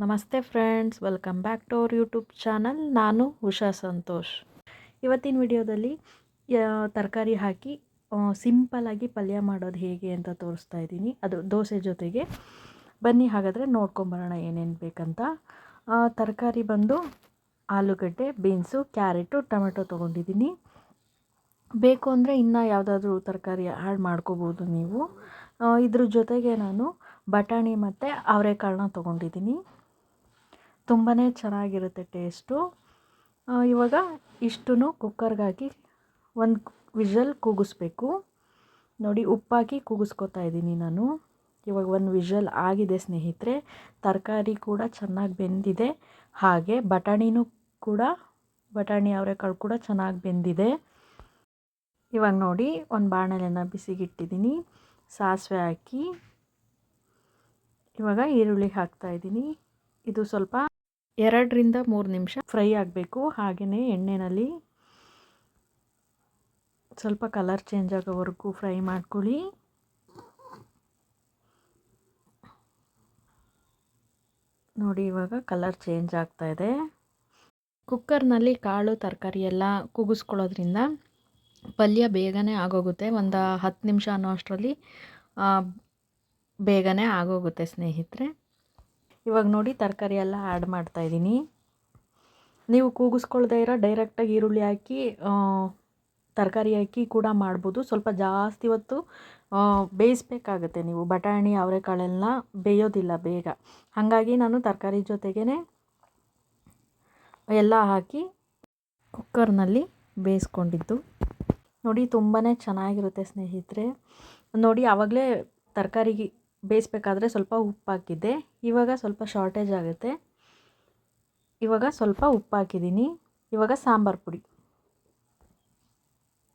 ನಮಸ್ತೆ friends, welcome back to our YouTube channel. ನಾನು ಉಷಾ ಸಂತೋಷ್. ಇವತ್ತಿನ ವಿಡಿಯೋದಲ್ಲಿ ತರಕಾರಿ ಹಾಕಿ ಸಿಂಪಲ್ಲಾಗಿ ಪಲ್ಯ ಮಾಡೋದು ಹೇಗೆ ಅಂತ ತೋರಿಸ್ತಾ ಇದ್ದೀನಿ. ಅದು ದೋಸೆ ಜೊತೆಗೆ. ಬನ್ನಿ ಹಾಗಾದರೆ ನೋಡ್ಕೊಂಬರೋಣ ಏನೇನು ಬೇಕಂತ. ತರಕಾರಿ ಬಂದು, ಆಲೂಗಡ್ಡೆ, ಬೀನ್ಸು, ಕ್ಯಾರೆಟು, ಟೊಮೆಟೊ ತೊಗೊಂಡಿದ್ದೀನಿ. ಬೇಕು ಅಂದರೆ ಇನ್ನೂ ಯಾವುದಾದ್ರೂ ತರಕಾರಿ ಆ್ಯಡ್ ಮಾಡ್ಕೋಬೋದು ನೀವು. ಇದ್ರ ಜೊತೆಗೆ ನಾನು ಬಟಾಣಿ ಮತ್ತು ಅವರೆಕಾಳನ್ನ ತೊಗೊಂಡಿದ್ದೀನಿ. ತುಂಬಾ ಚೆನ್ನಾಗಿರುತ್ತೆ ಟೇಸ್ಟು. ಇವಾಗ ಇಷ್ಟು ಕುಕ್ಕರ್ಗಾಕಿ ಒಂದು ವಿಷಲ್ ಕೂಗಿಸ್ಬೇಕು. ನೋಡಿ, ಉಪ್ಪಾಕಿ ಕೂಗಿಸ್ಕೊತಾ ಇದ್ದೀನಿ ನಾನು. ಇವಾಗ ಒಂದು ವಿಷಲ್ ಆಗಿದೆ ಸ್ನೇಹಿತರೆ. ತರಕಾರಿ ಕೂಡ ಚೆನ್ನಾಗಿ ಬೆಂದಿದೆ. ಹಾಗೆ ಬಟಾಣಿನೂ ಕೂಡ, ಬಟಾಣಿ ಅವರೆಕಾಳು ಕೂಡ ಚೆನ್ನಾಗಿ ಬೆಂದಿದೆ. ಇವಾಗ ನೋಡಿ, ಒಂದು ಬಾಣಲೆನ ಬಿಸಿಗಿಟ್ಟಿದ್ದೀನಿ. ಸಾಸಿವೆ ಹಾಕಿ ಇವಾಗ ಈರುಳ್ಳಿ ಹಾಕ್ತಾಯಿದ್ದೀನಿ ಇದು ಸ್ವಲ್ಪ ಎರಡರಿಂದ ಮೂರು ನಿಮಿಷ ಫ್ರೈ ಆಗಬೇಕು. ಹಾಗೆಯೇ ಎಣ್ಣೆಯಲ್ಲಿ ಸ್ವಲ್ಪ ಕಲರ್ ಚೇಂಜ್ ಆಗೋವರೆಗೂ ಫ್ರೈ ಮಾಡ್ಕೊಳ್ಳಿ. ನೋಡಿ, ಇವಾಗ ಕಲರ್ ಚೇಂಜ್ ಆಗ್ತಾ ಇದೆ. ಕುಕ್ಕರ್ನಲ್ಲಿ ಕಾಳು, ತರಕಾರಿ ಎಲ್ಲ ಕೂಗಿಸ್ಕೊಳ್ಳೋದ್ರಿಂದ ಪಲ್ಯ ಬೇಗನೆ ಆಗೋಗುತ್ತೆ. ಒಂದು ಹತ್ತು ನಿಮಿಷ ಅನ್ನೋ ಅಷ್ಟರಲ್ಲಿ ಬೇಗನೆ ಆಗೋಗುತ್ತೆ ಸ್ನೇಹಿತರೆ. ಇವಾಗ ನೋಡಿ ತರಕಾರಿ ಎಲ್ಲ ಆ್ಯಡ್ ಮಾಡ್ತಾಯಿದ್ದೀನಿ ನೀವು ಕೂಗಿಸ್ಕೊಳ್ದೇ ಇರೋ ಡೈರೆಕ್ಟಾಗಿ ಈರುಳ್ಳಿ ಹಾಕಿ ತರಕಾರಿ ಹಾಕಿ ಕೂಡ ಮಾಡ್ಬೋದು. ಸ್ವಲ್ಪ ಜಾಸ್ತಿ ಹೊತ್ತು ಬೇಯಿಸ್ಬೇಕಾಗತ್ತೆ ನೀವು. ಬಟಾಣಿ, ಅವರೆಕಾಳೆಲ್ಲ ಬೇಯೋದಿಲ್ಲ ಬೇಗ. ಹಾಗಾಗಿ ನಾನು ತರಕಾರಿ ಜೊತೆಗೇ ಎಲ್ಲ ಹಾಕಿ ಕುಕ್ಕರ್ನಲ್ಲಿ ಬೇಯಿಸ್ಕೊಂಡಿದ್ದು. ನೋಡಿ ತುಂಬಾ ಚೆನ್ನಾಗಿರುತ್ತೆ ಸ್ನೇಹಿತರೆ. ನೋಡಿ ಆವಾಗಲೇ ತರಕಾರಿಗೆ ಬೇಯಿಸ್ಬೇಕಾದ್ರೆ ಸ್ವಲ್ಪ ಉಪ್ಪು ಹಾಕಿದ್ದೆ ಇವಾಗ ಸ್ವಲ್ಪ ಶಾರ್ಟೇಜ್ ಆಗುತ್ತೆ. ಇವಾಗ ಸ್ವಲ್ಪ ಉಪ್ಪು ಹಾಕಿದ್ದೀನಿ ಇವಾಗ ಸಾಂಬಾರು ಪುಡಿ.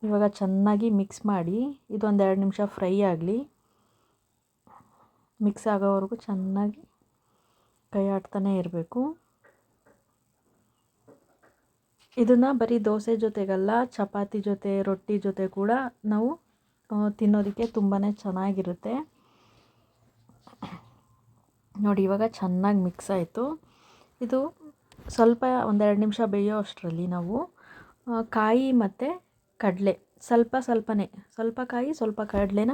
ಇವಾಗ ಚೆನ್ನಾಗಿ ಮಿಕ್ಸ್ ಮಾಡಿ ಇದೊಂದು ಎರಡು ನಿಮಿಷ ಫ್ರೈ ಆಗಲಿ. ಮಿಕ್ಸ್ ಆಗೋವರೆಗೂ ಚೆನ್ನಾಗಿ ಕೈ ಆಡ್ತಾನೆ ಇರಬೇಕು. ಇದನ್ನು ಬರೀ ದೋಸೆ ಜೊತೆಗಲ್ಲ, ಚಪಾತಿ ಜೊತೆ, ರೊಟ್ಟಿ ಜೊತೆ ಕೂಡ ನಾವು ತಿನ್ನೋದಕ್ಕೆ ತುಂಬಾ ಚೆನ್ನಾಗಿರುತ್ತೆ. ನೋಡಿ, ಇವಾಗ ಚೆನ್ನಾಗಿ ಮಿಕ್ಸ್ ಆಯಿತು. ಇದು ಸ್ವಲ್ಪ ಒಂದೆರಡು ನಿಮಿಷ ಬೇಯೋ ಅಷ್ಟರಲ್ಲಿ ನಾವು ಕಾಯಿ ಮತ್ತು ಕಡಲೆ. ಸ್ವಲ್ಪ ಸ್ವಲ್ಪನೇ, ಸ್ವಲ್ಪ ಕಾಯಿ, ಸ್ವಲ್ಪ ಕಡಲೆನ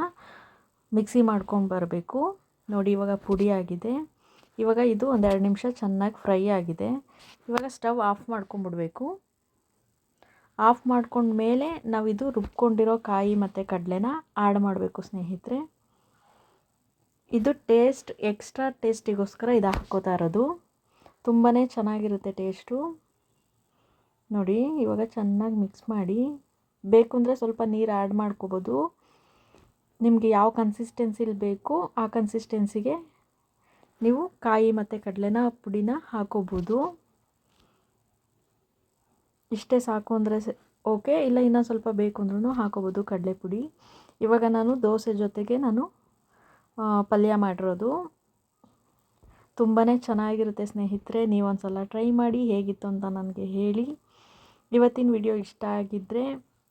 ಮಿಕ್ಸಿ ಮಾಡ್ಕೊಂಡು ಬರಬೇಕು. ನೋಡಿ, ಇವಾಗ ಪುಡಿ ಆಗಿದೆ. ಇವಾಗ ಇದು ಒಂದೆರಡು ನಿಮಿಷ ಚೆನ್ನಾಗಿ ಫ್ರೈ ಆಗಿದೆ. ಇವಾಗ ಸ್ಟವ್ ಆಫ್ ಮಾಡ್ಕೊಂಬಿಡ್ಬೇಕು ಆಫ್ ಮಾಡ್ಕೊಂಡ ಮೇಲೆ ನಾವಿದು ರುಬ್ಕೊಂಡಿರೋ ಕಾಯಿ ಮತ್ತು ಕಡಲೆನ ಆ್ಯಡ್ ಮಾಡಬೇಕು, ಸ್ನೇಹಿತರೆ. ಇದು ಟೇಸ್ಟ್, ಎಕ್ಸ್ಟ್ರಾ ಟೇಸ್ಟಿಗೋಸ್ಕರ ಇದು ಹಾಕೋತಾ ಇರೋದು. ತುಂಬಾ ಚೆನ್ನಾಗಿರುತ್ತೆ ಟೇಸ್ಟು. ನೋಡಿ, ಇವಾಗ ಚೆನ್ನಾಗಿ ಮಿಕ್ಸ್ ಮಾಡಿ, ಬೇಕು ಅಂದರೆ ಸ್ವಲ್ಪ ನೀರು ಆ್ಯಡ್ ಮಾಡ್ಕೋಬೋದು. ನಿಮಗೆ ಯಾವ ಕನ್ಸಿಸ್ಟೆನ್ಸಿಲಿ ಬೇಕು, ಆ ಕನ್ಸಿಸ್ಟೆನ್ಸಿಗೆ ನೀವು ಕಾಯಿ ಮತ್ತು ಕಡಲೆನ, ಪುಡಿನ ಹಾಕೋಬೋದು. ಇಷ್ಟೇ ಸಾಕು ಅಂದರೆ ಓಕೆ? ಇಲ್ಲ ಇನ್ನೂ ಸ್ವಲ್ಪ ಬೇಕು ಅಂದ್ರೂ ಹಾಕೋಬೋದು ಕಡಲೆ ಪುಡಿ ಇವಾಗ ನಾನು ದೋಸೆ ಜೊತೆಗೆ ನಾನು ಪಲ್ಯ ಮಾಡಿರೋದು. ತುಂಬಾ ಚೆನ್ನಾಗಿರುತ್ತೆ ಸ್ನೇಹಿತರೆ ನೀವೊಂದು ಸಲ ಟ್ರೈ ಮಾಡಿ ಹೇಗಿತ್ತು ಅಂತ ನನಗೆ ಹೇಳಿ. ಇವತ್ತಿನ ವಿಡಿಯೋ ಇಷ್ಟ ಆಗಿದ್ದರೆ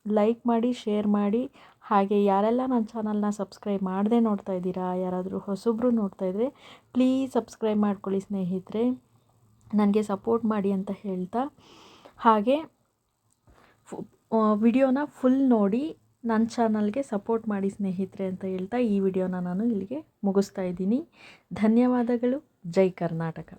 ಲೈಕ್ ಮಾಡಿ, ಶೇರ್ ಮಾಡಿ. ಹಾಗೆ ಯಾರೆಲ್ಲ ನನ್ನ ಚಾನಲ್ನ ಸಬ್ಸ್ಕ್ರೈಬ್ ಮಾಡದೆ ನೋಡ್ತಾ ಇದ್ದೀರಾ, ಯಾರಾದರೂ ಹೊಸಬ್ರು ನೋಡ್ತಾ ಇದ್ದರೆ ಪ್ಲೀಸ್ ಸಬ್ಸ್ಕ್ರೈಬ್ ಮಾಡ್ಕೊಳ್ಳಿ ಸ್ನೇಹಿತರೆ. ನನಗೆ ಸಪೋರ್ಟ್ ಮಾಡಿ ಅಂತ ಹೇಳ್ತಾ. ಹಾಗೆ ವಿಡಿಯೋನ ಫುಲ್ ನೋಡಿ. ನನ್ನ ಚಾನಲ್ಗೆ ಸಪೋರ್ಟ್ ಮಾಡಿ ಸ್ನೇಹಿತರೆ ಅಂತ ಹೇಳ್ತಾ ಈ ವಿಡಿಯೋನ ನಾನು ಇಲ್ಲಿಗೆ ಮುಗಿಸ್ತಾ ಇದ್ದೀನಿ. ಧನ್ಯವಾದಗಳು. ಜೈ ಕರ್ನಾಟಕ.